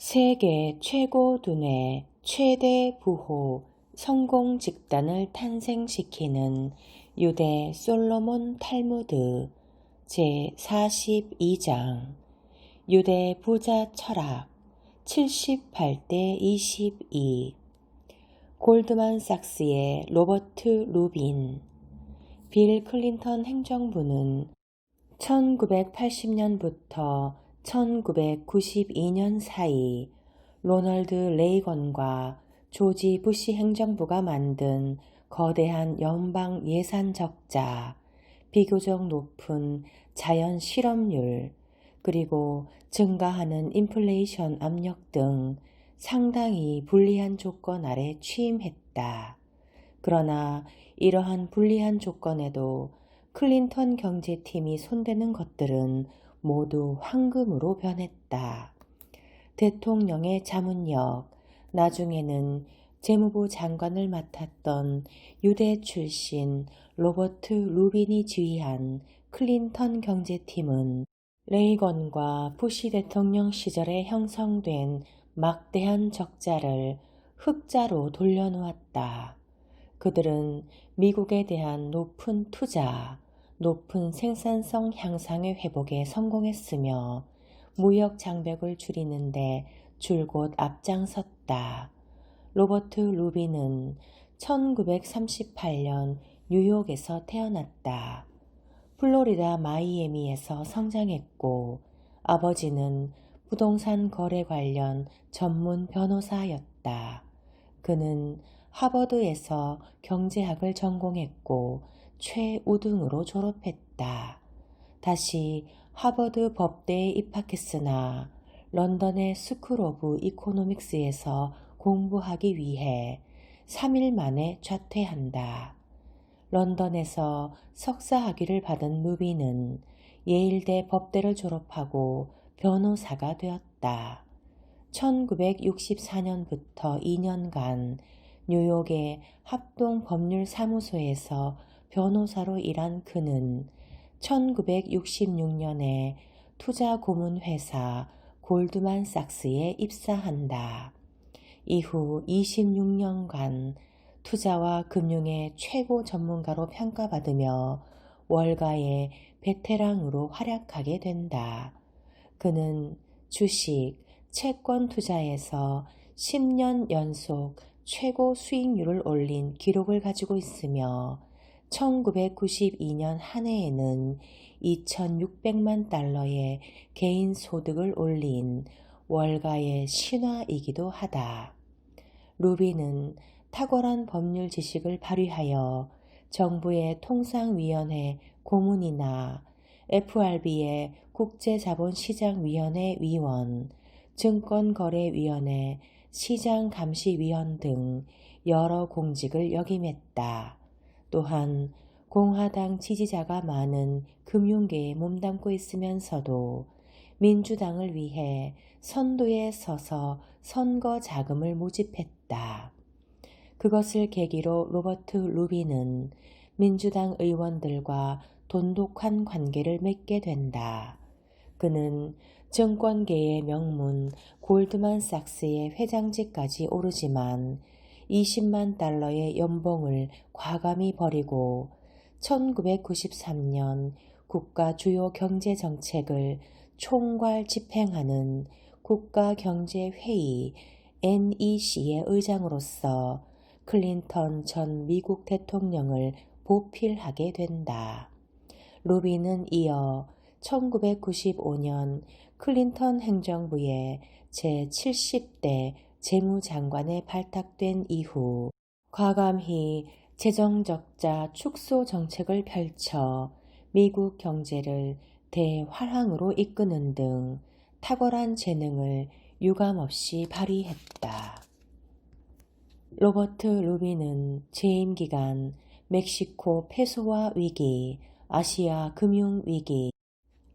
세계 최고 두뇌 최대 부호 성공 집단을 탄생시키는 유대 솔로몬 탈무드 제42장. 유대 부자 철학 78대 22 골드만 삭스의 로버트 루빈. 빌 클린턴 행정부는 1980년부터 1992년 사이 로널드 레이건과 조지 부시 행정부가 만든 거대한 연방 예산 적자, 비교적 높은 자연 실업률, 그리고 증가하는 인플레이션 압력 등 상당히 불리한 조건 아래 취임했다. 그러나 이러한 불리한 조건에도 클린턴 경제팀이 손대는 것들은 모두 황금으로 변했다. 대통령의 자문역, 나중에는 재무부 장관을 맡았던 유대 출신 로버트 루빈이 지휘한 클린턴 경제팀은 레이건과 부시 대통령 시절에 형성된 막대한 적자를 흑자로 돌려놓았다. 그들은 미국에 대한 높은 투자, 높은 생산성 향상의 회복에 성공했으며 무역 장벽을 줄이는데 줄곧 앞장섰다. 로버트 루비는 1938년 뉴욕에서 태어났다. 플로리다 마이애미에서 성장했고 아버지는 부동산 거래 관련 전문 변호사였다. 그는 하버드에서 경제학을 전공했고 최우등으로 졸업했다. 다시 하버드 법대에 입학했으나 런던의 스쿨 오브 이코노믹스에서 공부하기 위해 3일 만에 좌퇴한다. 런던에서 석사 학위를 받은 루비는 예일대 법대를 졸업하고 변호사가 되었다. 1964년부터 2년간 뉴욕의 합동 법률 사무소에서 변호사로 일한 그는 1966년에 투자 고문 회사 골드만 삭스에 입사한다. 이후 26년간 투자와 금융의 최고 전문가로 평가받으며 월가의 베테랑으로 활약하게 된다. 그는 주식, 채권 투자에서 10년 연속 최고 수익률을 올린 기록을 가지고 있으며 1992년 한 해에는 2,600만 달러의 개인 소득을 올린 월가의 신화이기도 하다. 루비는 탁월한 법률 지식을 발휘하여 정부의 통상위원회 고문이나 FRB의 국제자본시장위원회 위원, 증권거래위원회 시장감시위원 등 여러 공직을 역임했다. 또한 공화당 지지자가 많은 금융계에 몸담고 있으면서도 민주당을 위해 선두에 서서 선거 자금을 모집했다. 그것을 계기로 로버트 루비는 민주당 의원들과 돈독한 관계를 맺게 된다. 그는 증권계의 명문 골드만 삭스의 회장직까지 오르지만 20만 달러의 연봉을 과감히 버리고 1993년 국가 주요 경제 정책을 총괄 집행하는 국가경제회의 NEC의 의장으로서 클린턴 전 미국 대통령을 보필하게 된다. 루비는 이어 1995년 클린턴 행정부의 제70대 재무장관에 발탁된 이후 과감히 재정적자 축소 정책을 펼쳐 미국 경제를 대활황으로 이끄는 등 탁월한 재능을 유감없이 발휘했다. 로버트 루비는 재임 기간 멕시코 페소화 위기, 아시아 금융 위기,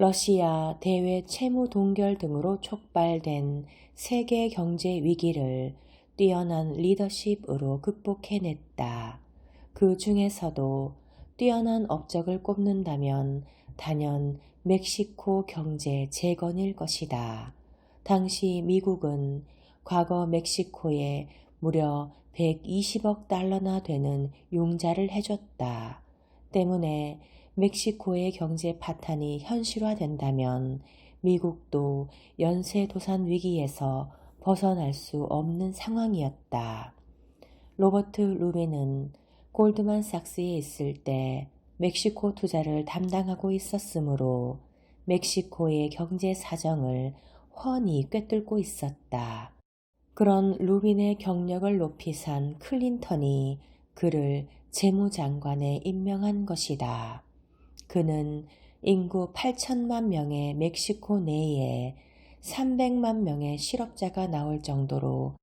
러시아 대외 채무 동결 등으로 촉발된 세계 경제 위기를 뛰어난 리더십으로 극복해냈다. 그 중에서도 뛰어난 업적을 꼽는다면 단연 멕시코 경제 재건일 것이다. 당시 미국은 과거 멕시코에 무려 120억 달러나 되는 융자를 해줬다. 때문에 멕시코의 경제 파탄이 현실화된다면 미국도 연쇄도산 위기에서 벗어날 수 없는 상황이었다. 로버트 루비는 골드만삭스에 있을 때 멕시코 투자를 담당하고 있었으므로 멕시코의 경제 사정을 훤히 꿰뚫고 있었다. 그런 루빈의 경력을 높이 산 클린턴이 그를 재무장관에 임명한 것이다. 그는 인구 8천만 명의 멕시코 내에 300만 명의 실업자가 나올 정도로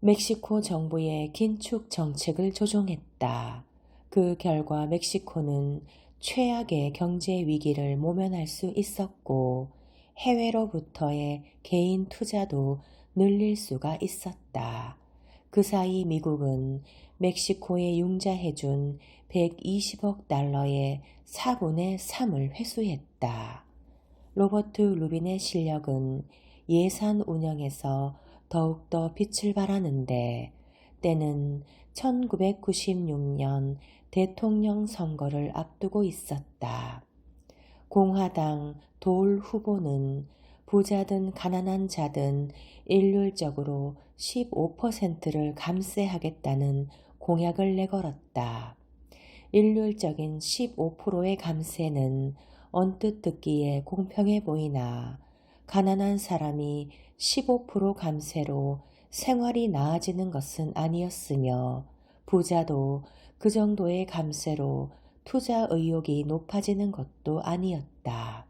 멕시코 정부의 긴축 정책을 조종했다. 그 결과 멕시코는 최악의 경제 위기를 모면할 수 있었고 해외로부터의 개인 투자도 늘릴 수가 있었다. 그 사이 미국은 멕시코에 융자해준 120억 달러의 4분의 3을 회수했다. 로버트 루빈의 실력은 예산 운영에서 더욱더 빛을 발하는데 때는 1996년 대통령 선거를 앞두고 있었다. 공화당 돌 후보는 부자든 가난한 자든 일률적으로 15%를 감세하겠다는 공약을 내걸었다. 일률적인 15%의 감세는 언뜻 듣기에 공평해 보이나 가난한 사람이 15% 감세로 생활이 나아지는 것은 아니었으며 부자도 그 정도의 감세로 투자 의욕이 높아지는 것도 아니었다.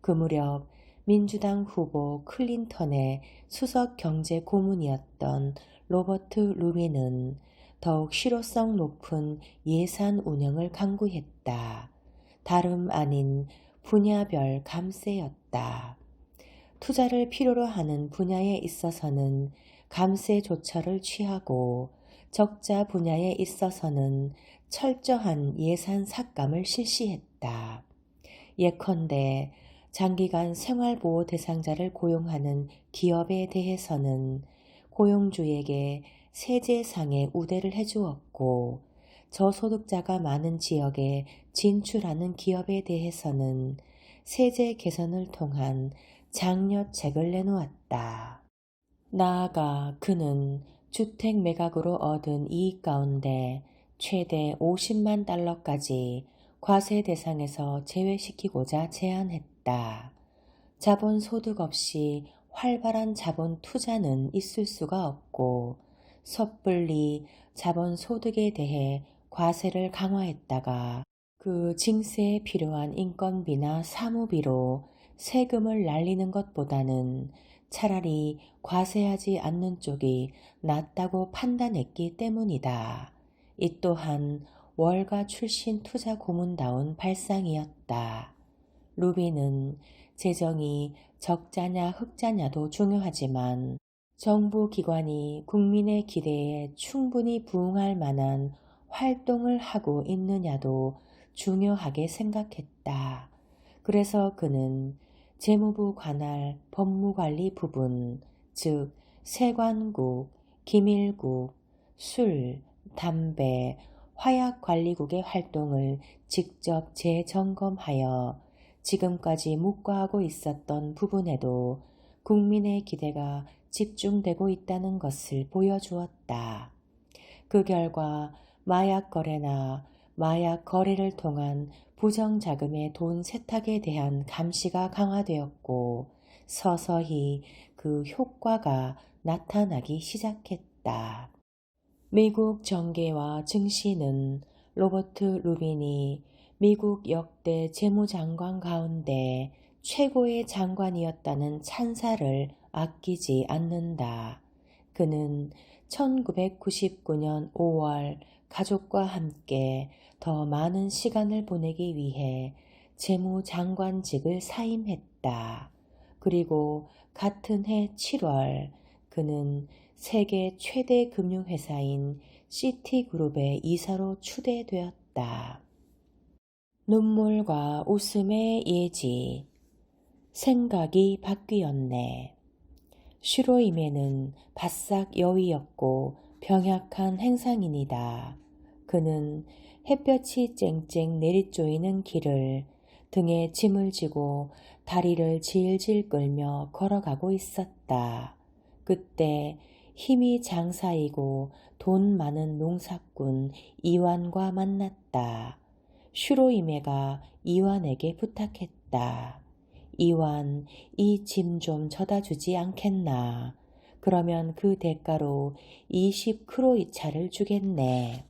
그 무렵 민주당 후보 클린턴의 수석 경제 고문이었던 로버트 루비는 더욱 실효성 높은 예산 운영을 강구했다. 다름 아닌 분야별 감세였다. 투자를 필요로 하는 분야에 있어서는 감세 조처를 취하고 적자 분야에 있어서는 철저한 예산 삭감을 실시했다. 예컨대 장기간 생활보호 대상자를 고용하는 기업에 대해서는 고용주에게 세제상의 우대를 해주었고 저소득자가 많은 지역에 진출하는 기업에 대해서는 세제 개선을 통한 장려책을 내놓았다. 나아가 그는 주택 매각으로 얻은 이익 가운데 최대 50만 달러까지 과세 대상에서 제외시키고자 제안했다. 자본 소득 없이 활발한 자본 투자는 있을 수가 없고 섣불리 자본 소득에 대해 과세를 강화했다가 그 징세에 필요한 인건비나 사무비로 세금을 날리는 것보다는 차라리 과세하지 않는 쪽이 낫다고 판단했기 때문이다. 이 또한 월가 출신 투자 고문다운 발상이었다. 루비는 재정이 적자냐 흑자냐도 중요하지만 정부 기관이 국민의 기대에 충분히 부응할 만한 활동을 하고 있느냐도 중요하게 생각했다. 그래서 그는 재무부 관할 법무관리 부분, 즉 세관국, 기밀국, 술, 담배, 화약관리국의 활동을 직접 재점검하여 지금까지 묵과하고 있었던 부분에도 국민의 기대가 집중되고 있다는 것을 보여주었다. 그 결과 마약 거래나 마약 거래를 통한 부정 자금의 돈 세탁에 대한 감시가 강화되었고 서서히 그 효과가 나타나기 시작했다. 미국 정계와 증시는 로버트 루빈이 미국 역대 재무장관 가운데 최고의 장관이었다는 찬사를 아끼지 않는다. 그는 1999년 5월 가족과 함께 더 많은 시간을 보내기 위해 재무장관직을 사임했다. 그리고 같은 해 7월 그는 세계 최대 금융회사인 시티그룹의 이사로 추대되었다. 눈물과 웃음의 예지. 생각이 바뀌었네. 슈로임에는 바싹 여위였고 병약한 행상인이다. 그는 햇볕이 쨍쨍 내리쪼이는 길을 등에 짐을 지고 다리를 질질 끌며 걸어가고 있었다. 그때 힘이 장사이고 돈 많은 농사꾼 이완과 만났다. 슈로이메가 이완에게 부탁했다. 이완, 이 짐좀 져다 주지 않겠나. 그러면 그 대가로 20 크로이차를 주겠네.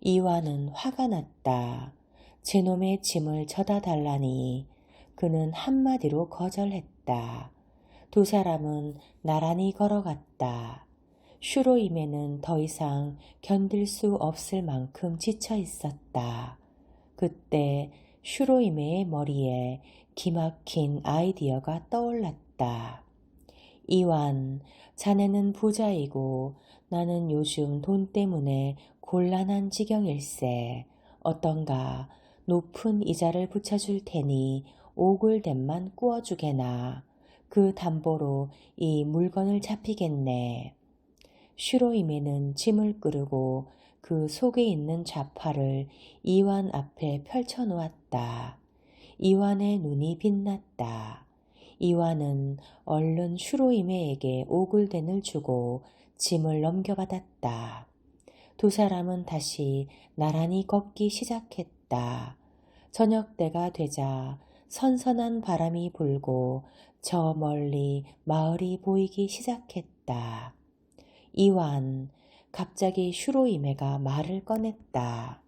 이완은 화가 났다. 제놈의 짐을 져다 달라니 그는 한마디로 거절했다. 두 사람은 나란히 걸어갔다. 슈로임에는 더 이상 견딜 수 없을 만큼 지쳐 있었다. 그때 슈로임의 머리에 기막힌 아이디어가 떠올랐다. 이완, 자네는 부자이고 나는 요즘 돈 때문에 곤란한 지경일세. 어떤가 높은 이자를 붙여줄 테니 오굴댐만 꾸어주게나. 그 담보로 이 물건을 잡히겠네. 슈로임에는 짐을 끌고 그 속에 있는 좌파를 이완 앞에 펼쳐놓았다. 이완의 눈이 빛났다. 이완은 얼른 슈로이메에게 오굴덴을 주고 짐을 넘겨받았다. 두 사람은 다시 나란히 걷기 시작했다. 저녁 때가 되자 선선한 바람이 불고 저 멀리 마을이 보이기 시작했다. 이완, 갑자기 슈로이메가 말을 꺼냈다.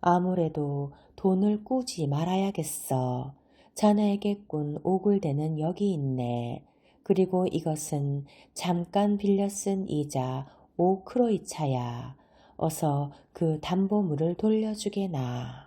아무래도 돈을 꾸지 말아야겠어. 자네에게 꾼 오굴대는 여기 있네. 그리고 이것은 잠깐 빌려 쓴 이자 5크로이차야. 어서 그 담보물을 돌려주게 나.